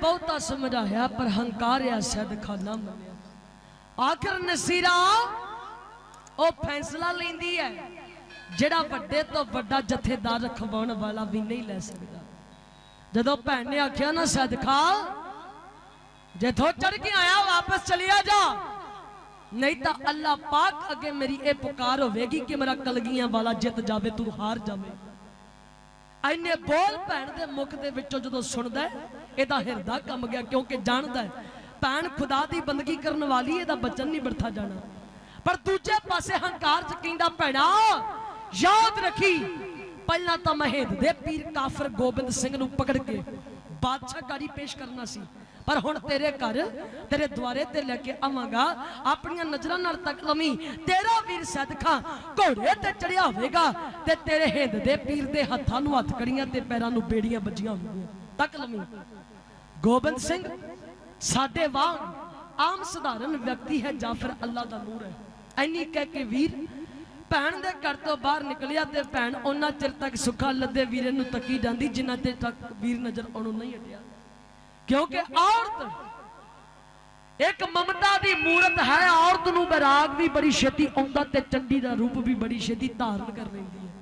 ਬਹੁਤਾ ਸਮਝਾਇਆ, ਪਰ ਹੰਕਾਰਿਆ, ਸਦਖਾਨਾ ਮੰਨਿਆ। ਆਖਰ ਨਸੀਰਾ ਉਹ ਫੈਸਲਾ ਲੈਂਦੀ ਹੈ, ਜਿਹੜਾ ਵੱਡੇ ਤੋਂ ਵੱਡਾ ਜਥੇਦਾਰ ਰਖਵਾਉਣ ਵਾਲਾ ਵੀ ਨਹੀਂ ਲੈ ਸਕਦਾ। ਜਦੋਂ ਭੈਣ ਨੇ ਆਖਿਆ ਨਾ ਸਦਖਾ ਜਿੱਥੋਂ ਚੜ ਕੇ ਆਇਆ, ਵਾਪਸ ਚਲਿਆ ਜਾ। ਨਹੀਂ ਤਾਂ ਅੱਲਾਹ ਪਾਕ ਅੱਗੇ ਮੇਰੀ ਇਹ ਪੁਕਾਰ ਹੋਵੇਗੀ ਕਿ ਮੇਰਾ ਕਲਗੀਆਂ ਵਾਲਾ ਜਿੱਤ ਜਾਵੇ, ਤੂੰ ਹਾਰ ਜਾਵੇਂ। ਐਨੇ ਬੋਲ ਭੈਣ ਦੇ ਮੁਖ ਦੇ ਵਿੱਚੋਂ ਜਦੋਂ ਸੁਣਦਾ ਇਹਦਾ ਹਿਰਦਾ ਕੰਬ ਗਿਆ ਕਿਉਂਕਿ ਜਾਣਦਾ ਹੈ, ਭੈਣ ਖੁਦਾ ਦੀ ਬੰਦਗੀ ਕਰਨ ਵਾਲੀ ਇਹਦਾ ਬਚਨ ਨਹੀਂ ਬਰਥਾ ਜਾਣਾ। ਪਰ ਦੂਜੇ ਪਾਸੇ ਹੰਕਾਰ ਚ ਕਹਿੰਦਾ ਭੈਣਾ ਯਾਦ ਰੱਖੀ ਪਹਿਲਾਂ ਤਾਂ ਮਹਿਦ ਦੇ ਪੀਰ ਕਾਫਰ ਗੋਬਿੰਦ ਸਿੰਘ ਨੂੰ ਪਕੜ ਕੇ ਬਾਦਸ਼ਾਹਕਾਰੀ ਪੇਸ਼ ਕਰਨਾ ਸੀ। ਪਰ ਹੁਣ ਤੇਰੇ ਘਰ, ਤੇਰੇ ਦੁਆਰੇ ਤੇ ਲੈ ਕੇ ਆਵਾਂਗਾ, ਆਪਣੀਆਂ ਨਜ਼ਰਾਂ ਨਾਲ ਤੱਕ ਲਵੀਂ, ਤੇਰਾ ਵੀਰ ਸਦਖਾ ਘੋੜੇ ਤੇ ਚੜਿਆ ਹੋਵੇਗਾ ਤੇ ਤੇਰੇ ਹਿੰਦ ਦੇ ਪੀਰ ਦੇ ਹੱਥਾਂ ਨੂੰ, ਹੱਥ ਤੇ ਪੈਰਾਂ ਨੂੰ ਬੇੜੀਆਂ ਵੱਜੀਆਂ ਹੋਣਗੀਆਂ। ਤੱਕ ਲਵੀਂ। ਗੋਬਿੰਦ ਸਿੰਘ, ਸਾਡੇ ਵਾਂਗ ਆਮ ਸਧਾਰਨ ਵਿਅਕਤੀ ਹੈ ਜਾਂ ਫਿਰ ਅੱਲਾ ਦਾ ਨੂਰ ਹੈ। ਐਨੀ ਕਹਿ ਕੇ ਵੀਰ, ਭੈਣ ਦੇ ਘਰ ਤੋਂ ਬਾਹਰ ਨਿਕਲਿਆ ਤੇ ਭੈਣ ਉਹਨਾਂ ਚਿਰ ਤੱਕ ਸੁੱਖਾ ਲੱਦੇ ਵੀਰੇ ਨੂੰ ਤੱਕੀ ਜਾਂਦੀ, ਜਿੰਨਾ ਚਿਰ ਤੱਕ ਵੀਰ ਨਜ਼ਰ ਉਹਨੂੰ ਨਹੀਂ ਹਟਿਆ। ਕਿਉਂਕਿ ਔਰਤ ਇੱਕ ਮਮਤਾ ਦੀ ਮੂਰਤ ਹੈ, ਔਰਤ ਨੂੰ ਬੈਰਾਗ ਵੀ ਬੜੀ ਛੇਤੀ ਆਉਂਦਾ ਤੇ ਚੰਡੀ ਦਾ ਰੂਪ ਵੀ ਬੜੀ ਛੇਤੀ ਧਾਰਨ ਕਰ ਲੈਂਦੀ ਹੈ।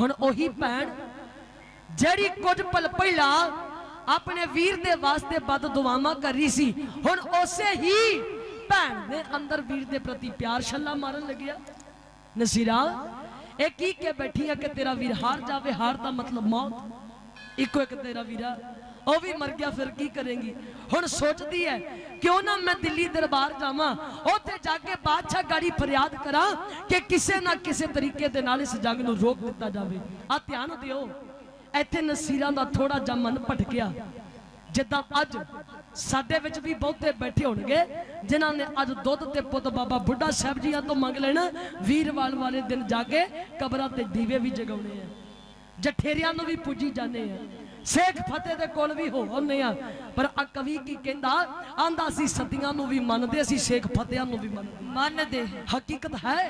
ਹੁਣ ਉਹੀ ਭੈਣ ਜਿਹੜੀ ਕੁਝ ਪਲ ਪਹਿਲਾਂ ਆਪਣੇ ਵੀਰ ਦੇ ਵਾਸਤੇ ਬਦ ਦੁਆਵਾਂ ਕਰ ਰਹੀ ਸੀ, ਹੁਣ ਉਸੇ ਹੀ ਭੈਣ ਦੇ ਅੰਦਰ ਵੀਰ ਦੇ ਪ੍ਰਤੀ ਪਿਆਰ ਛੱਲਾ ਮਾਰਨ ਲੱਗਿਆ। ਨਸੀਰਾ, ਇਹ ਕੀ ਕੇ ਬੈਠੀ ਆ ਕਿ ਤੇਰਾ ਵੀਰ ਹਾਰ ਜਾਵੇ? ਹਾਰ ਦਾ ਮਤਲਬ ਮੌਤ। ਇੱਕੋ ਇੱਕ ਤੇਰਾ ਵੀਰਾ ਉਹ ਵੀ ਮਰ ਗਿਆ, ਫਿਰ ਕੀ ਕਰੇਗੀ? ਹੁਣ ਸੋਚਦੀ ਹੈ, ਕਿਉਂ ਨਾ ਮੈਂ ਦਿੱਲੀ ਦਰਬਾਰ ਜਾਵਾਂ? ਉੱਥੇ ਜਾ ਕੇ ਬਾਦਸ਼ਾਹ ਗਾੜੀ ਫਰਿਆਦ ਕਰਾਂ ਕਿ ਕਿਸੇ ਨਾ ਕਿਸੇ ਤਰੀਕੇ ਦੇ ਨਾਲ ਇਸ ਜੰਗ ਨੂੰ ਰੋਕ ਦਿੱਤਾ ਜਾਵੇ। ਆ ਧਿਆਨ ਦਿਓ, ਇੱਥੇ ਨਸੀਰਾਂ ਦਾ ਥੋੜਾ ਜਿਹਾ ਮਨ ਭਟਕਿਆ। ਜਿੱਦਾਂ ਅੱਜ ਸਾਡੇ ਵਿੱਚ ਵੀ ਬਹੁਤੇ ਬੈਠੇ ਹੋਣਗੇ, ਜਿਨ੍ਹਾਂ ਨੇ ਅੱਜ ਦੁੱਧ ਤੇ ਪੁੱਤ ਬਾਬਾ ਬੁੱਢਾ ਸਾਹਿਬ ਜੀਆਂ ਤੋਂ ਮੰਗ ਲੈਣਾ, ਵੀਰਵਾਲ ਵਾਲੇ ਦਿਨ ਜਾ ਕੇ ਕਬਰਾਂ ਤੇ ਦੀਵੇ ਵੀ ਜਗਾਉਣੇ ਆ। ਜਠੇਰਿਆਂ ਨੂੰ ਵੀ ਪੂਜੀ ਜਾਂਦੇ ਆ। ਸੇਖ ਫਤਿਹ ਦੇ ਕੋਲ ਵੀ ਹੋ ਆਉਂਦੇ ਆ। ਪਰ ਆ ਕਵੀ ਕੀ ਕਹਿੰਦਾ? ਆਂਦਾ ਸੀ ਸਤੀਆਂ ਨੂੰ ਵੀ ਮੰਨਦੇ ਸੀ ਸੇਖ ਫਤਿਹਾਂ ਨੂੰ ਵੀ ਮੰਨਦੇ। ਮੰਨਦੇ। ਹਕੀਕਤ ਹੈ।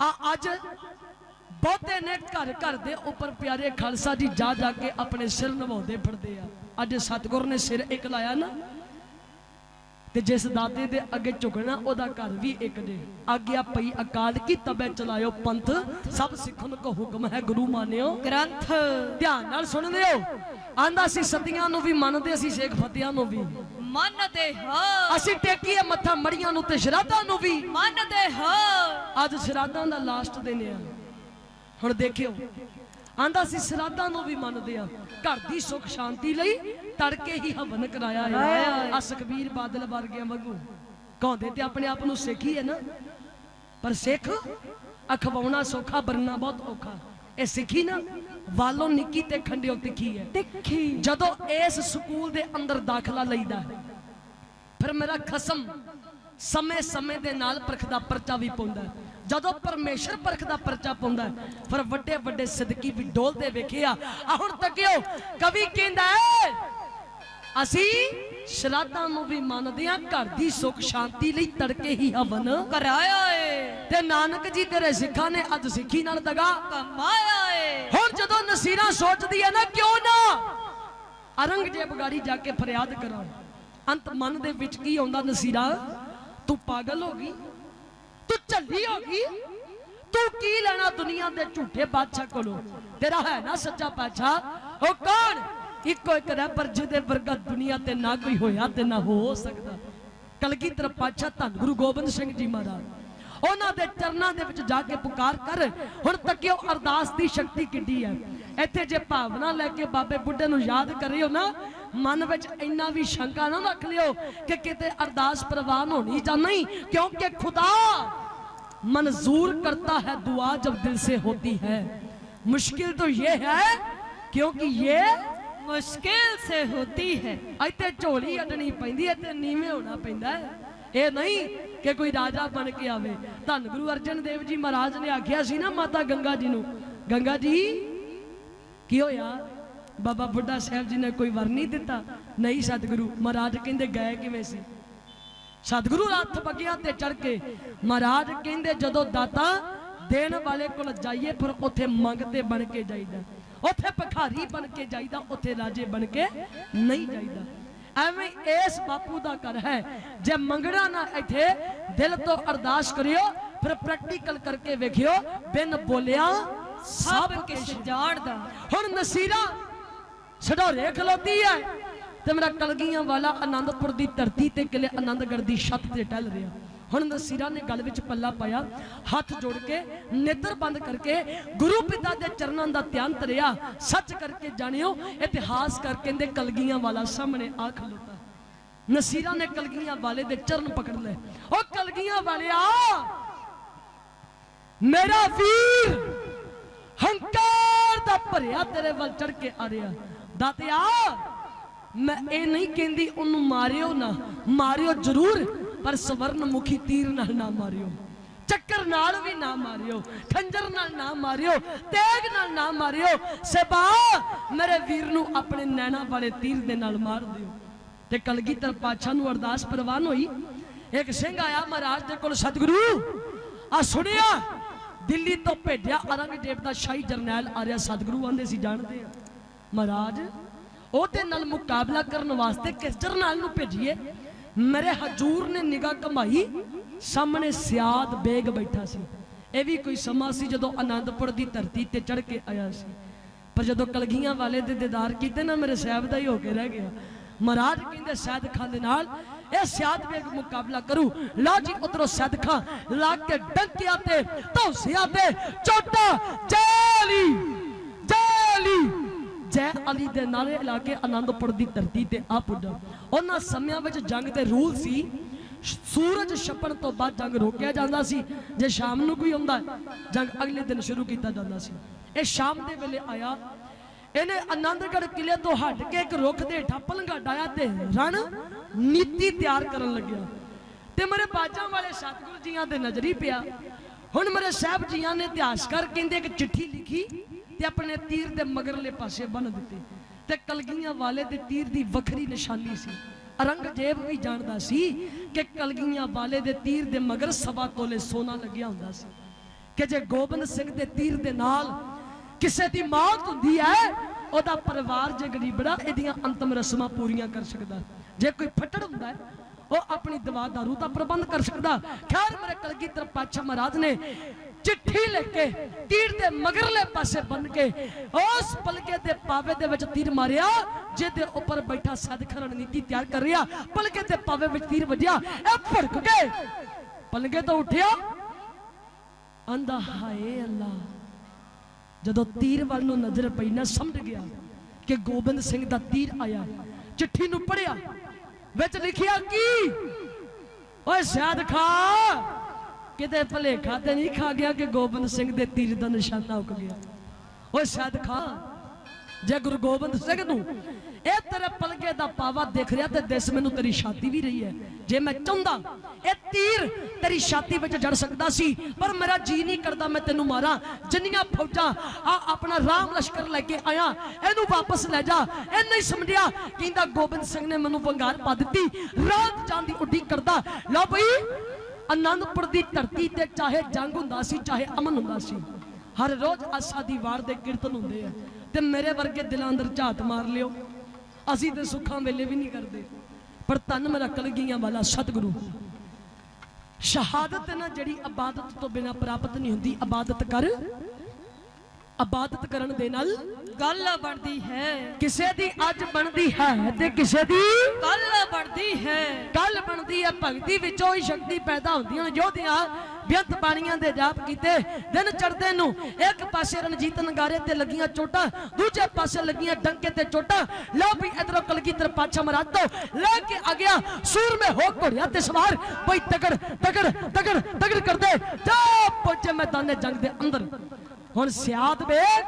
ਆ ਅੱਜ ਬਹੁਤੇ ਨੇ ਘਰ ਘਰ ਦੇ ਉੱਪਰ ਪਿਆਰੇ ਖਾਲਸਾ ਜੀ ਜਾ ਜਾ ਕੇ ਆਪਣੇ ਸਿਰ ਨਵਾਉਂਦੇ ਫਿਰਦੇ ਆ। ਅੱਜ ਸਤਿਗੁਰ ਨੇ ਸਿਰ ਇੱਕ ਲਾਇਆ ਨਾ। ਤੇ ਜਿਸ ਦਾਤੇ ਦੇ ਅੱਗੇ ਝੁਕਣਾ ਉਹਦਾ ਘਰ ਵੀ ਇੱਕ ਜੇ ਆਗਿਆ ਪਈ ਅਕਾਲ ਕੀ ਤਬੇ ਚਲਾਇਓ ਪੰਥ ਸਭ ਸਿੱਖਣ ਕੋ ਹੁਕਮ ਹੈ ਗੁਰੂ ਮਾਨਿਓ। ਗ੍ਰੰਥ। ਧਿਆਨ ਨਾਲ ਸੁਣ ਲਿਓ। ਆਂਦਾ ਸੀ ਸਤੀਆਂ ਨੂੰ ਵੀ ਮੰਨਦੇ ਅਸੀਂ ਸ਼ੇਖ ਫਤਿਆਂ ਨੂੰ ਵੀ। ਮੰਨਦੇ ਹਾਂ। ਅਸੀਂ ਟੇਕੀਏ ਮੱਥਾ ਮੜੀਆਂ ਨੂੰ ਤੇ ਸ਼ਰਾਧਾਂ ਨੂੰ ਵੀ। ਮੰਨਦੇ ਹਾਂ। ਅੱਜ ਸ਼ਰਾਧਾਂ ਦਾ ਲਾਸਟ ਦਿਨ ਆ। ਹੁਣ ਦੇਖਿਓ ਆਂਦਾ ਸੀ ਸ਼ਰਾਧਾਂ ਨੂੰ ਵੀ ਮੰਨਦੇ ਆ। ਘਰ ਦੀ ਸੁਖ ਸ਼ਾਂਤੀ ਲਈ ਤੜਕੇ ਹੀ ਹਵਨ ਕਰਾਇਆ ਹੈ ਆ ਸੁਖਬੀਰ ਬਾਦਲ ਵਰਗਿਆਂ ਵਾਂਗੂ। ਕਹਉਂਦੇ ਤੇ ਆਪਣੇ ਆਪ ਨੂੰ ਸਿੱਖੀ ਹੈ ਨਾ। ਪਰ ਸਿੱਖ ਅਖਵਾਉਣਾ ਸੌਖਾ ਬਰਨਾ ਬਹੁਤ ਔਖਾ। ਇਹ ਸਿੱਖੀ ਨਾ ਵਾਲੋਂ ਨਿੱਕੀ ਤੇ ਖੰਡਿਓ ਤਿੱਖੀ ਹੈ। ਤਿੱਖੀ। ਜਦੋਂ ਇਸ ਸਕੂਲ ਦੇ ਅੰਦਰ ਦਾਖਲਾ ਲਈਦਾ ਹੈ, ਫਿਰ ਮੇਰਾ ਖਸਮ ਸਮੇਂ ਸਮੇਂ ਦੇ ਨਾਲ ਪਰਖ ਦਾ ਪਰਚਾ ਵੀ ਪਾਉਂਦਾ। ਹੈ। ਜਦੋਂ ਪਰਮੇਸ਼ਰ ਪਰਖ ਦਾ ਪਰਚਾ ਪਾਉਂਦਾ ਫਿਰ ਵੱਡੇ ਵੱਡੇ ਸਦਕੀ ਵੀ ਡੋਲਦੇ ਵੇਖੇ ਆ। ਹੁਣ ਤੱਕਿਓ, ਕਵੀ ਕਹਿੰਦਾ ਹੈ, ਅਸੀਂ ਸ਼ਰਾਧਾਂ ਨੂੰ ਵੀ ਮੰਨਦੇ ਆ ਘਰ ਦੀ ਸੁਖ ਸ਼ਾਂਤੀ ਲਈ ਤੜਕੇ ਹੀ ਹਵਨ ਕਰਾਇਆ ਏ। ਤੇ ਨਾਨਕ ਜੀ ਤੇਰੇ ਸਿੱਖਾਂ ਨੇ ਅੱਜ ਸਿੱਖੀ ਨਾਲ ਦਗਾ ਕਮਾਇਆ ਏ। ਹੁਣ ਜਦੋਂ ਨਸੀਰਾਂ ਸੋਚਦੀ ਹੈ ਨਾ, ਕਿਉਂ ਨਾ? ਔਰੰਗਜ਼ੇਬ ਗਾੜੀ ਜਾ ਕੇ ਫਰਿਆਦ ਕਰਾਂ। ਅੰਤ ਮਨ ਦੇ ਵਿੱਚ ਕੀ ਆਉਂਦਾ ਨਸੀਰਾ? ਤੂੰ ਪਾਗਲ ਹੋ ਗਈ। ਤੂੰ ਝੱਲੀ ਹੋ ਗਈ? ਤੂੰ ਕੀ ਲੈਣਾ ਦੁਨੀਆ ਦੇ ਝੂਠੇ ਬਾਦਸ਼ਾਹ ਕੋਲੋਂ? ਤੇਰਾ ਹੈ ਨਾ ਸੱਚਾ ਬਾਦਸ਼ਾਹ। ਉਹ ਕੌਣ? ਇੱਕੋ ਇੱਕ ਰਹਿਬਰ ਜਿਹਦੇ ਵਰਗਾ ਦੁਨੀਆ ਤੇ ਨਾ ਕੋਈ ਹੋਇਆ ਤੇ ਨਾ ਹੋ ਸਕਦਾ। ਕਲਗੀਧਰ ਪਾਤਸ਼ਾਹ ਧੰਨ ਗੁਰੂ ਗੋਬਿੰਦ ਸਿੰਘ ਜੀ ਮਹਾਰਾਜ, ਉਹਨਾਂ ਦੇ ਚਰਨਾਂ ਦੇ ਵਿੱਚ ਜਾ ਕੇ ਪੁਕਾਰ ਕਰ। ਹੁਣ ਤੱਕਿਓ ਅਰਦਾਸ ਦੀ ਸ਼ਕਤੀ ਕਿੱਡੀ ਹੈ? ਇੱਥੇ ਜੇ ਭਾਵਨਾ ਲੈ ਕੇ ਬਾਬੇ ਬੁੱਢੇ ਨੂੰ ਯਾਦ ਕਰਿਓ ਨਾ, ਮਨ ਵਿੱਚ ਇੰਨਾ ਵੀ ਸ਼ੰਕਾ ਨਾ ਰੱਖ ਲਿਓ ਕਿ ਕਿਤੇ ਅਰਦਾਸ ਪ੍ਰਵਾਨ ਹੋਣੀ ਜਾਂ ਨਹੀਂ, ਕਿਉਂਕਿ ਖੁਦਾ मंजूर करता है दुआ जब दिल से होती है मुश्किल तो ये है क्योंकि ये ਮੁਸ਼ਕਿਲ ਸੇ ਹੋਤੀ ਹੈ ਇੱਥੇ ਝੋਲੀ ਅਡਣੀ ਪੈਂਦੀ ਹੈ ਤੇ ਨੀਵੇਂ ਹੋਣਾ ਪੈਂਦਾ ਹੈ ਇਹ ਨਹੀਂ ਕਿ ਕੋਈ ਰਾਜਾ ਬਣ ਕੇ ਆਵੇ ਧੰਨ ਗੁਰੂ ਅਰਜਨ ਦੇਵ ਜੀ ਮਹਾਰਾਜ ਨੇ ਆਖਿਆ ਸੀ ਨਾ ਮਾਤਾ ਗੰਗਾ ਜੀ ਨੂੰ ਗੰਗਾ ਜੀ ਕੀ ਹੋਇਆ ਬਾਬਾ ਬੁੱਢਾ ਸਾਹਿਬ ਜੀ ਨੇ ਕੋਈ ਵਰ ਨਹੀਂ ਦਿੱਤਾ ਨਹੀਂ ਸਤਿਗੁਰੂ ਮਹਾਰਾਜ ਕਹਿੰਦੇ ਗਏ ਕਿਵੇਂ ਸੀ ਸਤਿਗੁਰੂ ਰੱਥ ਬੱਗਿਆਂ ਤੇ ਚੜ ਕੇ ਮਹਾਰਾਜ ਕਹਿੰਦੇ ਜਦੋਂ ਦਾਤਾ ਦੇਣ ਵਾਲੇ ਕੋਲ ਜਾਈਏ ਫਿਰ ਉੱਥੇ ਮੰਗਤੇ ਬਣ ਕੇ ਜਾਈਦਾ। ਉੱਥੇ ਭਿਖਾਰੀ ਬਣ ਕੇ ਜਾਈਦਾ ਉੱਥੇ ਰਾਜੇ ਬਣ ਕੇ ਨਹੀਂ ਜਾਈਦਾ। ਐਵੇਂ ਇਸ ਬਾਪੂ ਦਾ ਘਰ ਹੈ। ਜੇ ਮੰਗਣਾ ਨਾ ਇੱਥੇ ਦਿਲ ਤੋਂ ਅਰਦਾਸ ਕਰਿਓ ਫਿਰ ਪ੍ਰੈਕਟੀਕਲ ਕਰਕੇ ਵੇਖਿਓ ਬਿਨ ਬੋਲਿਆ ਸਭ ਕੁਝ ਜਾਣਦਾ। ਹੁਣ ਨਸੀਰਾ ਛਡੋਰੇ ਖਲੋਤੀ ਹੈ। ਤੇ ਮੇਰਾ ਕਲਗੀਆਂ ਵਾਲਾ ਆਨੰਦਪੁਰ ਦੀ ਧਰਤੀ ਤੇ ਕਿਲੇ ਆਨੰਦਗੜ੍ਹ ਦੀ ਛੱਤ ਤੇ ਟਹਿਲ ਰਿਹਾ। ਹੁਣ ਨਸੀਰਾ ਨੇ ਗਲ ਵਿੱਚ ਪੱਲਾ ਪਾਇਆ। ਹੱਥ ਜੋੜ ਕੇ, ਨੇਤਰ ਬੰਦ ਕਰਕੇ, ਗੁਰੂ ਪਿਤਾ ਦੇ ਚਰਨਾਂ ਦਾ ਧਿਆਨ ਧਰਿਆ। ਸੱਚ ਕਰਕੇ ਜਾਣਿਓ, ਇਤਿਹਾਸ ਕਰ ਕਹਿੰਦੇ ਕਲਗੀਆਂ ਵਾਲਾ ਸਾਹਮਣੇ ਆ ਖਲੋਤਾ ਨਸੀਰਾ ਨੇ ਕਲਗੀਆਂ ਵਾਲੇ ਦੇ ਚਰਨ ਪਕੜ ਲਏ। ਉਹ ਕਲਗੀਆਂ ਵਾਲਿਆ ਮੇਰਾ ਵੀਰ ਹੰਕਾਰ ਦਾ ਭਰਿਆ ਤੇਰੇ ਵੱਲ ਚੜ ਕੇ ਆ ਰਿਹਾ। ਦਾਤਿਆ ਮੈਂ ਇਹ ਨਹੀਂ ਕਹਿੰਦੀ ਉਹਨੂੰ ਮਾਰਿਓ ਨਾ। ਮਾਰਿਓ ਜ਼ਰੂਰ, ਪਰ ਸਵਰਨ ਮੁਖੀ ਤੀਰ ਨਾਲ ਨਾ ਮਾਰਿਓ। ਚੱਕਰ ਨਾਲ ਵੀ ਨਾ ਮਾਰਿਓ, ਖੰਜਰ ਨਾਲ ਨਾ ਮਾਰਿਓ, ਤੇਗ ਨਾਲ ਨਾ ਮਾਰਿਓ। ਸੇਬਾ ਮੇਰੇ ਵੀਰ ਨੂੰ ਆਪਣੇ ਨੈਣਾ ਵਾਲੇ ਤੀਰ ਦੇ ਨਾਲ ਮਾਰ ਦਿਓ। ਤੇ ਕਲਗੀਧਰ ਪਾਤਸ਼ਾਹ ਨੂੰ ਅਰਦਾਸ ਪ੍ਰਵਾਨ ਹੋਈ। ਇੱਕ ਸਿੰਘ ਆਇਆ ਮਹਾਰਾਜ ਦੇ ਕੋਲ, ਸਤਿਗੁਰੂ ਆ ਸੁਣਿਆ? ਦਿੱਲੀ ਤੋਂ ਭੇਜਿਆ ਔਰੰਗਜ਼ੇਬ ਦਾ ਸ਼ਾਹੀ ਜਰਨੈਲ ਆ ਰਿਹਾ। ਸਤਿਗੁਰੂ ਆਂਦੇ ਸੀ, ਜਾਣਦੇ ਆ। ਮਹਾਰਾਜ ਉਹਦੇ ਨਾਲ ਮੁਕਾਬਲਾ ਕਰਨ ਵਾਸਤੇ ਕਿਸ ਜਰਨੈਲ ਨੂੰ ਭੇਜੀਏ। ਮੇਰੇ ਹਜੂਰ ਨੇ ਨਿਗਾਹ ਕਮਾਈ, ਸਾਹਮਣੇ ਸਿਆਦ ਬੇਗ ਬੈਠਾ ਸੀ। ਇਹ ਵੀ ਕੋਈ ਸਮਾਂ ਸੀ ਜਦੋਂ ਆਨੰਦਪੁਰ ਦੀ ਧਰਤੀ ਤੇ ਚੜ ਕੇ ਆਇਆ ਸੀ। ਪਰ ਜਦੋਂ ਕਲਗੀਆਂ ਵਾਲੇ ਦੇ ਦੀਦਾਰ ਕੀਤੇ ਨਾ, ਮੇਰੇ ਸਾਹਿਬ ਦਾ ਹੀ ਹੋ ਕੇ ਰਹਿ ਗਿਆ। ਮਹਾਰਾਜ ਕਹਿੰਦੇ, ਸੈਦ ਖਾਨ ਦੇ ਨਾਲ ਇਹ ਸਿਆਦ ਬੇਗ ਮੁਕਾਬਲਾ ਕਰੂ। ਲਓ ਜੀ, ਉਧਰੋਂ ਸੈਦ ਖਾਨ ਲਾ ਕੇ ਡੰਕਿਆਂ ਤੇ, ਧੌਸਿਆਂ ਤੇ, ਚੋਟਾ, ਜੈਲੀ। ਜੈ ਅਲੀ ਦੇ ਨਾਰੇ ਲਾ ਕੇ ਆਨੰਦਪੁਰ ਦੀ ਧਰਤੀ ਤੇ ਆ ਪੁੱਜਾ। ਉਹਨਾਂ ਸਮਿਆਂ ਵਿੱਚ ਜੰਗ ਦੇ ਰੂਲ ਸੀ। ਸੂਰਜ ਛਪਣ ਤੋਂ ਬਾਅਦ ਜੰਗ ਰੋਕਿਆ ਜਾਂਦਾ ਸੀ। ਜੇ ਸ਼ਾਮ ਨੂੰ ਕੋਈ ਆਉਂਦਾ, ਜੰਗ ਅਗਲੇ ਦਿਨ ਸ਼ੁਰੂ ਕੀਤਾ ਜਾਂਦਾ ਸੀ। ਇਹ ਸ਼ਾਮ ਦੇ ਵੇਲੇ ਆਇਆ। ਇਹਨੇ ਆਨੰਦਗੜ੍ਹ ਕਿਲੇ ਤੋਂ ਹਟ ਕੇ ਇੱਕ ਰੁੱਖ ਦੇ ਹੇਠਾਂ ਪਲੰਘਾ ਡਾਇਆ ਤੇ ਰਣ ਨੀਤੀ ਤਿਆਰ ਕਰਨ ਲੱਗਿਆ। ਤੇ ਮੇਰੇ ਬਾਜਾਂ ਵਾਲੇ ਸਤਿਗੁਰੂ ਜੀਆਂ ਦੇ ਨਜ਼ਰੀ ਪਿਆ। ਹੁਣ ਮੇਰੇ ਸਾਹਿਬ ਜੀਆਂ ਨੇ ਇਤਿਹਾਸਕਾਰ ਕਹਿੰਦੇ ਇੱਕ ਚਿੱਠੀ ਲਿਖੀ ਤੇ ਆਪਣੇ ਤੀਰ ਦੇ ਮਗਰਲੇ ਪਾਸੇ ਬੰਨ ਦਿੱਤੇ। ਤੇ ਕਲਗੀਆਂ ਵਾਲੇ ਦੇ ਤੀਰ ਦੀ ਵੱਖਰੀ ਨਿਸ਼ਾਨੀ ਸੀ। ਔਰੰਗਜ਼ੇਬ ਵੀ ਜਾਣਦਾ ਸੀ ਕਿ ਕਲਗੀਆਂ ਵਾਲੇ ਦੇ ਤੀਰ ਦੇ ਮਗਰ ਸਵਾ ਤੋਲੇ ਸੋਨਾ ਲੱਗਿਆ ਹੁੰਦਾ ਸੀ। ਕਿ ਜੇ ਗੋਬਿੰਦ ਸਿੰਘ ਦੇ ਤੀਰ ਦੇ ਨਾਲ ਕਿਸੇ ਦੀ ਮੌਤ ਹੁੰਦੀ ਹੈ, ਉਹਦਾ ਪਰਿਵਾਰ ਜੇ ਗਰੀਬੜਾ, ਇਹਦੀਆਂ ਅੰਤਮ ਰਸਮਾਂ ਪੂਰੀਆਂ ਕਰ ਸਕਦਾ। ਜੇ ਕੋਈ ਫੱਟੜ ਹੁੰਦਾ ਹੈ, ਉਹ ਆਪਣੀ ਦਵਾ ਦਾਰੂ ਦਾ ਪ੍ਰਬੰਧ ਕਰ ਸਕਦਾ। ਖੈਰ, ਮੇਰੇ ਕਲਗੀਧਰ ਪਾਤਸ਼ਾਹ ਮਹਾਰਾਜ ਨੇ ਚਿੱਠੀ ਲਿਖ ਕੇ ਤੀਰ ਦੇ ਮਗਰਲੇ ਪਾਸੇ ਬੰਨ ਕੇ ਉਸ ਪਲਕੇ ਦੇ ਪਾਵੇ ਦੇ ਵਿੱਚ ਤੀਰ ਮਾਰਿਆ, ਜਿਹਦੇ ਉੱਪਰ ਬੈਠਾ ਸਦਖ ਰਣਨੀਤੀ ਤਿਆਰ ਕਰ ਰਿਹਾ। ਪਲਕੇ ਦੇ ਪਾਵੇ ਵਿੱਚ ਤੀਰ ਵੱਜਿਆ, ਇਹ ਭੜਕ ਕੇ ਪਲਕੇ ਤੋਂ ਉੱਠਿਆ। ਆਂਦਾ, ਹਾਏ ਅੱਲਾ, ਜਦੋਂ ਤੀਰ ਵੱਲ ਨੂੰ ਨਜ਼ਰ ਪਈ ਨਾ ਸਮਝ ਗਿਆ ਕਿ ਗੋਬਿੰਦ ਸਿੰਘ ਦਾ ਤੀਰ ਆਇਆ, ਚਿੱਠੀ ਨੂੰ ਪੜਿਆ ਵਿੱਚ ਲਿਖਿਆ ਕੀ? ਓਏ ਸ਼ਾਦ ਖਾ ਕਿਤੇ ਭਲੇਖਾ ਤੇ ਨਹੀਂ ਖਾ ਗਿਆ ਕਿ ਗੋਬਿੰਦ ਸਿੰਘ ਦੇ ਤੀਰ ਦਾ ਨਿਸ਼ਾਨਾ ਉੱਕ ਗਿਆ। ਓਏ ਸ਼ਾਦ ਖਾ, ਜੇ ਗੁਰੂ ਗੋਬਿੰਦ ਸਿੰਘ ਨੂੰ ਇਹ ਤੇਰੇ ਪਲਗੇ ਦਾ ਪਾਵਾ ਦਿਖ ਰਿਹਾ ਤੇ ਦਿਸ ਮੈਨੂੰ ਤੇਰੀ ਛਾਤੀ ਵੀ ਰਹੀ ਹੈ। ਜੇ ਮੈਂ ਚਾਹੁੰਦਾ ਇਹ ਤੀਰ ਤੇਰੀ ਛਾਤੀ ਵਿੱਚ ਜੜ ਸਕਦਾ ਸੀ, ਪਰ ਮੇਰਾ ਜੀ ਨਹੀਂ ਕਰਦਾ ਮੈਂ ਤੈਨੂੰ ਮਾਰਾਂ। ਜਿੰਨੀਆਂ ਫੌਜਾਂ ਆ ਆਪਣਾ ਰਾਮ ਲਸ਼ਕਰ ਲੈ ਕੇ ਆਇਆ, ਇਹਨੂੰ ਵਾਪਸ ਲੈ ਜਾ। ਇਹ ਨਹੀਂ ਸਮਝਿਆ, ਕਹਿੰਦਾ ਗੋਬਿੰਦ ਸਿੰਘ ਨੇ ਮੈਨੂੰ ਵੰਗਾਰ ਪਾ ਦਿੱਤੀ। ਰਾਤ ਜਾਂਦੀ ਉੱਡੀ ਕਰਦਾ, ਲਓ ਬਈ ਅਨੰਦਪੁਰ ਦੀ ਧਰਤੀ ਤੇ ਚਾਹੇ ਜੰਗ ਹੁੰਦਾ ਸੀ, ਚਾਹੇ ਅਮਨ ਹੁੰਦਾ ਸੀ, ਹਰ ਰੋਜ਼ ਆਸਾ ਦੀ ਵਾਰ ਦੇ ਕੀਰਤਨ ਹੁੰਦੇ ਆ। ਤੇ ਮੇਰੇ ਵਰਗੇ ਦਿਲਾਂ ਅੰਦਰ ਝਾਤ ਮਾਰ ਲਿਓ। ਅਸੀਂ ਤੇ ਸੁੱਖਾਂ ਵੇਲੇ ਵੀ ਨਹੀਂ ਕਰਦੇ। ਪਰ ਤਨ ਮੇਰਾ ਕਲਗੀਆਂ ਵਾਲਾ ਸਤਿਗੁਰੂ। ਸ਼ਹਾਦਤ ਨਾ ਜਿਹੜੀ ਇਬਾਦਤ ਤੋਂ ਬਿਨਾ ਪ੍ਰਾਪਤ ਨਹੀਂ ਹੁੰਦੀ। ਇਬਾਦਤ ਕਰ। ਇਬਾਦਤ ਕਰਨ ਦੇ ਨਾਲ ਗੱਲ ਬਣਦੀ ਹੈ। ਕਿਸੇ ਦੀ ਅੱਜ ਬਣਦੀ ਹੈ ਤੇ ਕਿਸੇ ਦੀ ਗੱਲ ਬਣਦੀ ਹੈ। ਗੱਲ ਬਣਦੀ ਹੈ। ਭਗਤੀ ਵਿੱਚੋਂ ਹੀ ਸ਼ਕਤੀ ਪੈਦਾ ਹੁੰਦੀ ਹਨ ਯੋਧਿਆਂ ਬੇਅੰਤ ਬਾਣੀਆਂ ਦੇ ਜਾਪ ਕੀਤੇ। ਦਿਨ ਚੜਦੇ ਨੂੰ ਇੱਕ ਪਾਸੇ ਰਣਜੀਤ ਨਗਾਰੇ ਤੇ ਲੱਗੀਆਂ ਚੋਟਾਂ ਦੂਜੇ ਪਾਸੇ ਲੱਗੀਆਂ ਡੰਕੇ ਤੇ ਚੋਟਾਂ। ਲਓ ਵੀ ਇਧਰੋਂ ਕਲਗੀਧਰ ਪਾਛਾ ਮਹਾਰਾਜ ਤੋਂ ਲੈ ਕੇ ਆ ਗਿਆ। ਸੂਰਮੇ ਹੋ ਘੋੜਿਆਂ ਤੇ ਸਵਾਰ। ਬਈ ਤਗੜ ਤਗੜ ਤਗੜ ਤਗੜ ਕਰਦੇ। ਜਾ ਪਹੁੰਚੇ ਮੈਦਾਨੇ ਜੰਗ ਦੇ ਅੰਦਰ। ਹੁਣ ਸਿਆਦ ਬੇਗ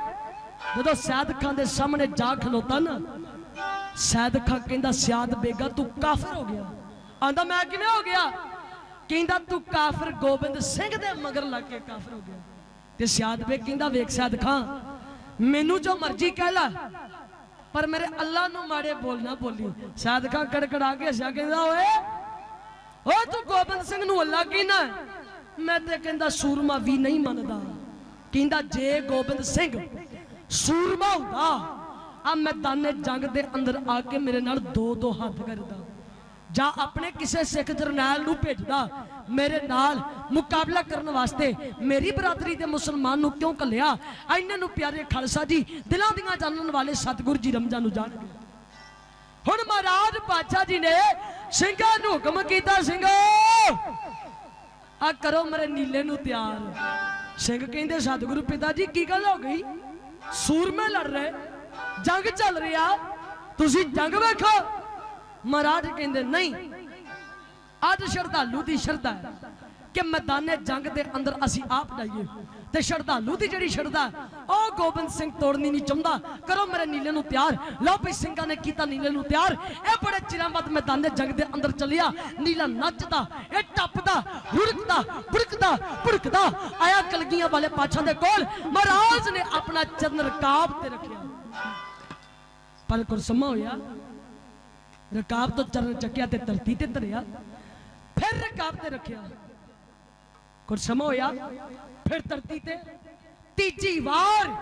ਜਦੋਂ ਸਿਆਦ ਖਾਨ ਦੇ ਸਾਹਮਣੇ ਜਾ ਖਲੋਤਾ ਨਾ ਸੈਦ ਖਾਂ ਕਹਿੰਦਾ, ਸਿਆਦ ਬੇਗਾ, ਤੂੰ ਕਾਫਰ ਹੋ ਗਿਆ। ਆਂਦਾ, ਮੈਂ ਕਿਵੇਂ ਹੋ ਗਿਆ? ਕਹਿੰਦਾ, ਤੂੰ ਕਾਫਰ ਗੋਬਿੰਦ ਸਿੰਘ ਦੇ ਮਗਰ ਲੱਗ ਕੇ ਕਾਫਰ ਹੋ ਗਿਆ। ਤੇ ਸਿਆਦ ਬੇਗ ਕਹਿੰਦਾ, ਵੇਖ ਸੈਦ ਖਾਂ ਮੈਨੂੰ ਜੋ ਮਰਜ਼ੀ ਕਹਿ ਲੈ, ਪਰ ਮੇਰੇ ਅੱਲਾ ਨੂੰ ਮਾੜੇ ਬੋਲ ਨਾ ਬੋਲੀ। ਸੈਦ ਖਾਂ ਕੜਕੜਾ ਕੇ ਹੱਸਿਆ ਕਹਿੰਦਾ, ਓਏ, ਓ ਤੂੰ ਗੋਬਿੰਦ ਸਿੰਘ ਨੂੰ ਅੱਲਾ ਕਹਿੰਦਾ ਮੈਂ ਤੇ ਕਹਿੰਦਾ, ਸੂਰਮਾ ਵੀ ਨਹੀਂ ਮੰਨਦਾ। ਕਹਿੰਦਾ, ਜੇ ਗੋਬਿੰਦ ਸਿੰਘ ਸੂਰਮਾ ਹੁੰਦਾ। ਆ ਮੈਦਾਨੇ ਜੰਗ ਦੇ ਅੰਦਰ ਆ ਕੇ ਮੇਰੇ ਨਾਲ ਦੋ ਦੋ ਹੱਥ ਕਰਦਾ। ਜਾਂ ਆਪਣੇ ਕਿਸੇ ਸਿੱਖ ਜਰਨੈਲ ਨੂੰ ਭੇਜਦਾ, ਮੇਰੇ ਨਾਲ ਮੁਕਾਬਲਾ ਕਰਨ ਵਾਸਤੇ ਮੇਰੀ ਬਰਾਦਰੀ ਦੇ ਮੁਸਲਮਾਨ ਨੂੰ ਕਿਉਂ ਕੱਲਿਆ ਇਹਨਾਂ ਨੂੰ ਪਿਆਰੇ ਖਾਲਸਾ ਜੀ, ਦਿਲਾਂ ਦੀਆਂ ਜਾਣਨ ਵਾਲੇ ਸਤਿਗੁਰੂ ਜੀ ਰਮਜ਼ਾਨ ਨੂੰ ਜਾਣਗੇ। ਹੁਣ ਮਹਾਰਾਜ ਪਾਤਸ਼ਾਹ ਜੀ ਨੇ ਸਿੰਘਾਂ ਨੂੰ ਹੁਕਮ ਕੀਤਾ, ਸਿੰਘੋ, ਆ ਕਰੋ ਮੇਰੇ ਨੀਲੇ ਨੂੰ ਤਿਆਰ। ਸਿੰਘ ਕਹਿੰਦੇ, ਸਤਿਗੁਰੂ ਪਿਤਾ ਜੀ, ਕੀ ਗੱਲ ਹੋ ਗਈ? ਸੂਰਮੇ ਲੜ ਰਹੇ ਜੰਗ ਚੱਲ ਰਿਹਾ ਤੁਸੀਂ ਜੰਗ ਵੇਖੋ। ਮਹਾਰਾਜ ਕਹਿੰਦੇ, ਨਹੀਂ, ਅੱਜ ਸ਼ਰਧਾਲੂ ਦੀ ਸ਼ਰਧਾ ਹੈ ਕਿ ਮੈਦਾਨੇ ਜੰਗ ਦੇ ਅੰਦਰ ਅਸੀਂ ਆਪ ਜਾਈਏ। ਤੇ ਸ਼ਰਧਾਲੂ ਦੀ ਜਿਹੜੀ ਸ਼ਰਧਾ, ਉਹ ਗੋਬਿੰਦ ਸਿੰਘ ਤੋੜਨੀ ਨਹੀਂ ਚਾਹੁੰਦਾ। ਕਰੋ ਮੇਰੇ ਨੀਲੇ ਨੂੰ ਤਿਆਰ। ਲਓ ਵੀ ਸਿੰਘਾਂ ਨੇ ਕੀਤਾ ਨੀਲੇ ਨੂੰ ਤਿਆਰ। ਇਹ ਬੜੇ ਚਿਰਾਂ ਬਾਅਦ ਮੈਦਾਨੇ ਜੰਗ ਦੇ ਅੰਦਰ ਚੱਲਿਆ। ਨੀਲਾ ਨੱਚਦਾ, ਇਹ ਟੱਪਦਾ ਹੁੜਕਦਾ ਭੁੜਕਦਾ ਭੁੜਕਦਾ। ਆਇਆ ਕਲਗੀਆਂ ਵਾਲੇ ਪਾਛਾਂ ਦੇ ਕੋਲ। ਮਹਾਰਾਜ ਨੇ ਆਪਣਾ ਚਰਨ ਰਕਾਬ ਤੇ ਰੱਖਿਆ। ਪਰ ਕੁਝ ਹੋਇਆ। ਰਕਾਬ ਤੋਂ ਚਰਨ ਚੱਕਿਆ ਤੇ ਧਰਤੀ ਤੇ ਧਰਿਆ। ਫਿਰ ਰਕਾਬ ਤੇ ਰੱਖਿਆ। ਕੁਝ ਹੋਇਆ। ਫਿਰ ਧਰਤੀ ਤੇ ਤੀਜੀ ਵਾਰ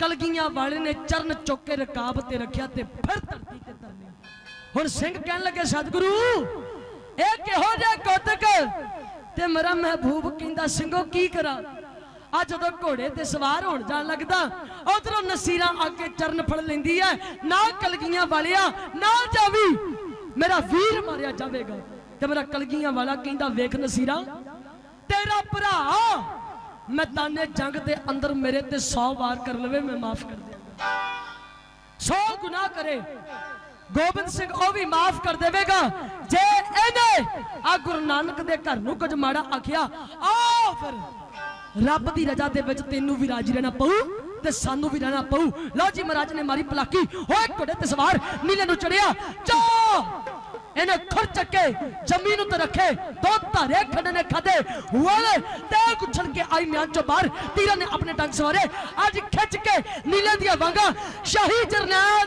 ਕਲਗੀਆਂ ਵਾਲੇ ਨੇ ਚਰਨ ਚੁੱਕ ਕੇ ਰਕਾਬ ਤੇ ਰੱਖਿਆ ਤੇ ਫਿਰ ਧਰਤੀ ਤੇ ਧਰ ਹੁਣ ਸਿੰਘ ਕਹਿਣ ਲੱਗੇ, ਸਤਿਗੁਰੂ, ਇਹ ਕਿਹੋ ਜਿਹਾ ਕੋਤਕ? ਤੇ ਮੇਰਾ ਮਹਿਬੂਬ ਕਹਿੰਦਾ, ਸਿੰਘੋ, ਕੀ ਕਰਾਂ? ਆ ਜਦੋਂ ਘੋੜੇ ਤੇ ਸਵਾਰ ਹੋਣ ਜਾਣ ਲੱਗਦਾ, ਉਧਰੋਂ ਨਸੀਰਾਂ ਆ ਕੇ ਚਰਨ ਫੜ ਲੈਂਦੀ ਐ। ਨਾ ਕਲਗੀਆਂ ਵਾਲਿਆ, ਨਾ ਜਾਵੀ। ਮੇਰਾ ਵੀਰ ਮਾਰਿਆ ਜਾਵੇਗਾ। ਤੇ ਮੇਰਾ ਕਲਗੀਆਂ ਵਾਲਾ ਕਹਿੰਦਾ, ਵੇਖ ਨਸੀਰਾਂ, ਤੇਰਾ ਭਰਾ ਮੈਦਾਨੇ ਜੰਗ ਦੇ ਅੰਦਰ ਮੇਰੇ ਤੇ 100 ਵਾਰ ਕਰ ਲਵੇ, ਮੈਂ ਮਾਫ ਕਰ ਦਿਆਂਗਾ 100 ਗੁਨਾਹ ਕਰੇ। ਗੋਬਿੰਦ ਸਿੰਘ ਉਹ ਵੀ ਮਾਫ ਕਰ ਦੇਵੇਗਾ। ਜੇ ਇਹਨੇ ਆ ਗੁਰੂ ਨਾਨਕ ਦੇ ਘਰ ਨੂੰ ਕੁਝ ਮਾੜਾ ਆਖਿਆ ਆ ਫਿਰ। ਰੱਬ ਦੀ ਰਜ਼ਾ ਦੇ ਵਿੱਚ ਤੈਨੂੰ ਵੀ ਰਾਜੀ ਰਹਿਣਾ ਪਊ ਤੇ ਸਾਨੂੰ ਵੀ ਰਹਿਣਾ ਪਊ। ਲਓ ਜੀ ਮਹਾਰਾਜ ਨੇ ਮਾਰੀ ਪਲਾਕੀ। ਹੋਏ ਘੋੜੇ ਤੇ ਸਵਾਰ, ਨੀਲੇ ਨੂੰ ਚੜਿਆ। ਚੋ! ਇਹਨੇ ਖੁਰ ਚੱਕੇ, ਜ਼ਮੀਨ ਉੱਤੇ ਰੱਖੇ, ਦੋ ਧਾਰੇ ਖੰਡ ਨੇ ਖਾਦੇ। ਹੋਏ ਤੇ ਕੁਛਲ ਕੇ ਆਈ ਮਿਆਂ ਚੋਂ ਬਾਹਰ ਤੀਰਾਂ ਨੇ ਆਪਣੇ ਟੰਗ ਸਵਾਰੇ। ਅੱਜ ਖਿੱਚ ਕੇ ਨੀਲੇ ਦੀਆਂ ਵਾਂਗਾ, ਸ਼ਾਹੀ ਜਰਨੈਲ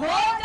ਸਾਡੇ